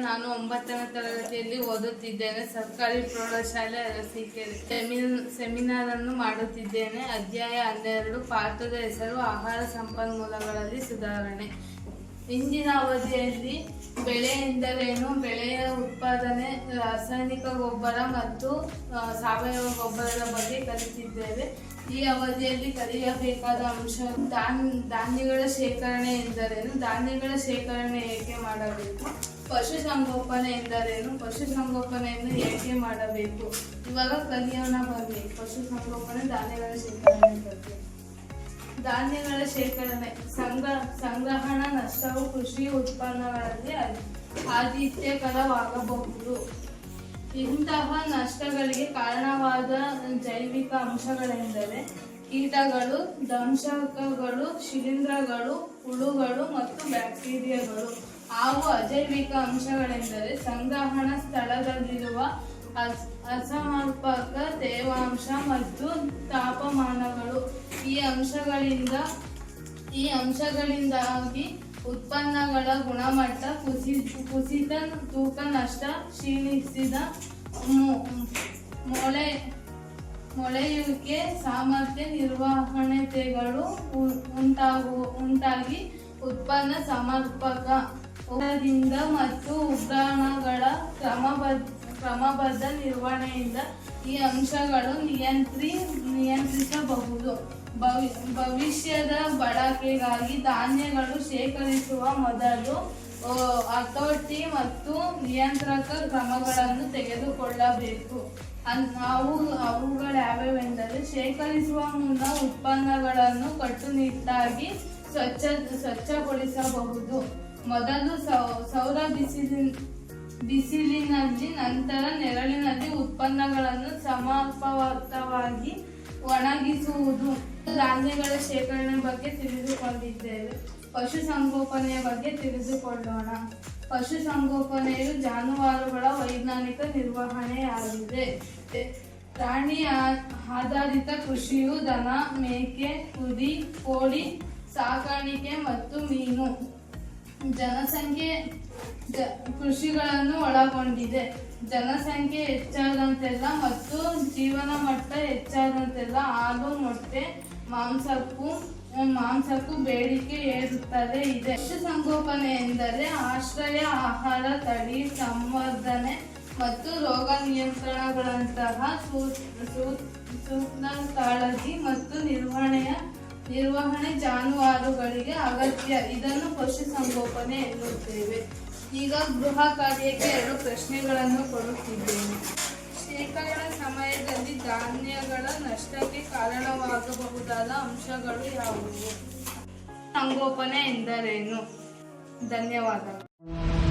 ನಾನು ಒಂಬತ್ತನೇ ತರಗತಿಯಲ್ಲಿ ಓದುತ್ತಿದ್ದೇನೆ. ಸರ್ಕಾರಿ ಪ್ರೌಢಶಾಲೆ ಅರಸೀಕೆರೆ ಸೆಮಿನ್ ಸೆಮಿನಾರ್ ಅನ್ನು ಮಾಡುತ್ತಿದ್ದೇನೆ. ಅಧ್ಯಾಯ ಹನ್ನೆರಡು, ಪಾಠದ ಹೆಸರು ಆಹಾರ ಸಂಪನ್ಮೂಲಗಳಲ್ಲಿ ಸುಧಾರಣೆ. ಇಂದಿನ ಅವಧಿಯಲ್ಲಿ ಬೆಳೆ ಎಂದರೇನು ಬೆಳೆಯ ಉತ್ಪಾದನೆ, ರಾಸಾಯನಿಕ ಗೊಬ್ಬರ ಮತ್ತು ಸಾವಯವ ಗೊಬ್ಬರದ ಬಗ್ಗೆ ಕಲಿತಿದ್ದೇವೆ. ಈ ಅವಧಿಯಲ್ಲಿ ಕಲಿಯಬೇಕಾದ ಅಂಶ ಧಾನ್, ಧಾನ್ಯಗಳ ಶೇಖರಣೆ ಎಂದರೇನು? ಧಾನ್ಯಗಳ ಶೇಖರಣೆ ಏಕೆ ಮಾಡಬೇಕು? ಪಶುಸಂಗೋಪನೆ ಎಂದರೇನು? ಪಶುಸಂಗೋಪನೆಯನ್ನು ಏಕೆ ಮಾಡಬೇಕು? ಇವಾಗ ಕಲಿಯೋಣ ಬನ್ನಿ. ಪಶುಸಂಗೋಪನೆ, ಧಾನ್ಯಗಳ ಶೇಖರಣೆ ಬಗ್ಗೆ. ಧಾನ್ಯಗಳ ಶೇಖರಣೆ, ಸಂಗ್ರ, ಸಂಗ್ರಹಣ, ನಷ್ಟವು, ಕೃಷಿ ಉತ್ಪನ್ನಗಳಲ್ಲಿ ಆದಿತ್ಯಕರವಾಗಬಹುದು ಇಂತಹ ನಷ್ಟಗಳಿಗೆ ಕಾರಣವಾದ ಜೈವಿಕ ಅಂಶಗಳೆಂದರೆ ಕೀಟಗಳು, ದಂಶಕಗಳು, ಶಿಲೀಂಧ್ರಗಳು, ಹುಳುಗಳು ಮತ್ತು ಬ್ಯಾಕ್ಟೀರಿಯಾಗಳು. ಹಾಗೂ ಅಜೈವಿಕ ಅಂಶಗಳೆಂದರೆ ಸಂಗ್ರಹಣ ಸ್ಥಳದಲ್ಲಿರುವ ಅಸ್- ಅಸಮರ್ಪಕ ತೇವಾಂಶ ಮತ್ತು ತಾಪಮಾನಗಳು. ಈ ಅಂಶಗಳಿಂದ, ಈ ಅಂಶಗಳಿಂದಾಗಿ ಉತ್ಪನ್ನಗಳ ಗುಣಮಟ್ಟ, ಕುಸಿ, ಕುಸಿತ, ತೂಕ, ನಷ್ಟ ಕ್ಷೀಣಿಸಿದ ಮೊಳೆ, ಮೊಳೆಯುವಿಕೆ ಸಾಮರ್ಥ್ಯ ನಿರ್ವಹಣೆತೆಗಳು ಉಂಟಾಗು, ಉಂಟಾಗಿ ಉತ್ಪನ್ನ ಸಮರ್ಪಕ ದಿಂದ ಮತ್ತು ಉಗ್ರಾಣಗಳ ಕ್ರಮಬದ್ಧ ಕ್ರಮಬದ್ಧ ನಿರ್ವಹಣೆಯಿಂದ ಈ ಅಂಶಗಳು ನಿಯಂತ್ರಿ ನಿಯಂತ್ರಿಸಬಹುದು. ಭವಿ, ಭವಿಷ್ಯದ ಬಳಕೆಗಾಗಿ ಧಾನ್ಯಗಳು ಶೇಖರಿಸುವ ಮೊದಲು ಹತೋಟಿ ಮತ್ತು ನಿಯಂತ್ರಕ ಕ್ರಮಗಳನ್ನು ತೆಗೆದುಕೊಳ್ಳಬೇಕು. ಅವು ಅವುಗಳು ಯಾವ್ಯಾವೆಂದರೆ ಶೇಖರಿಸುವ ಮುನ್ನ ಉತ್ಪನ್ನಗಳನ್ನು ಕಟ್ಟುನಿಟ್ಟಾಗಿ ಸ್ವಚ್ಛ, ಸ್ವಚ್ಛಗೊಳಿಸಬಹುದು. ಮೊದಲು ಸೌರ ಬಿಸಿಲಿನ ಬಿಸಿಲಿನಲ್ಲಿ ನಂತರ ನೆರಳಿನಲ್ಲಿ ಉತ್ಪನ್ನಗಳನ್ನು ಸಮರ್ಪಕವಾಗಿ ಒಣಗಿಸುವುದು. ಧಾನ್ಯಗಳ ಶೇಖರಣೆ ಬಗ್ಗೆ ತಿಳಿದುಕೊಂಡಿದ್ದೇವೆ. ಪಶುಸಂಗೋಪನೆಯ ಬಗ್ಗೆ ತಿಳಿದುಕೊಳ್ಳೋಣ. ಪಶುಸಂಗೋಪನೆಯು ಜಾನುವಾರುಗಳ ವೈಜ್ಞಾನಿಕ ನಿರ್ವಹಣೆಯಾಗಿದೆ. ಪ್ರಾಣಿ ಆಧಾರಿತ ಕೃಷಿಯು ದನ, ಮೇಕೆ ಕುರಿ ಕೋಳಿ, ಸಾಕಾಣಿಕೆ ಮತ್ತು ಮೀನು. ಜನಸಂಖ್ಯೆ ಕೃಷಿಗಳನ್ನು ಒಳಗೊಂಡಿದೆ. ಜನಸಂಖ್ಯೆ ಹೆಚ್ಚಾದಂತೆಲ್ಲ ಮತ್ತು ಜೀವನ ಮಟ್ಟ ಹೆಚ್ಚಾದಂತೆಲ್ಲ ಹಾಲು, ಮೊಟ್ಟೆ, ಮಾಂಸಕ್ಕೂ ಮಾಂಸಕ್ಕೂ ಬೇಡಿಕೆ ಏರುತ್ತದೆ ಇದೆ. ಪಶುಸಂಗೋಪನೆ ಎಂದರೆ ಆಶ್ರಯ, ಆಹಾರ, ತಳಿ, ಸಂವರ್ಧನೆ ಮತ್ತು ರೋಗ ನಿಯಂತ್ರಣಗಳಂತಹ ಸೂಕ್ತ ಕಾಳಜಿ ಮತ್ತು ನಿರ್ವಹಣೆಯ ನಿರ್ವಹಣೆ ಜಾನುವಾರುಗಳಿಗೆ ಅಗತ್ಯ. ಇದನ್ನು ಪಶುಸಂಗೋಪನೆ ಎನ್ನುತ್ತೇವೆ. ಈಗ ಗೃಹ ಕಾರ್ಯಕ್ಕೆ ಎರಡು ಪ್ರಶ್ನೆಗಳನ್ನು ಕೊಡುತ್ತಿದ್ದೇನೆ. ಶೇಖರಣ ಸಮಯದಲ್ಲಿ ಧಾನ್ಯಗಳ ನಷ್ಟಕ್ಕೆ ಕಾರಣವಾಗಬಹುದಾದ ಅಂಶಗಳು ಯಾವುವು? ಸಂಗೋಪನೆ ಎಂದರೇನು? ಧನ್ಯವಾದಗಳು.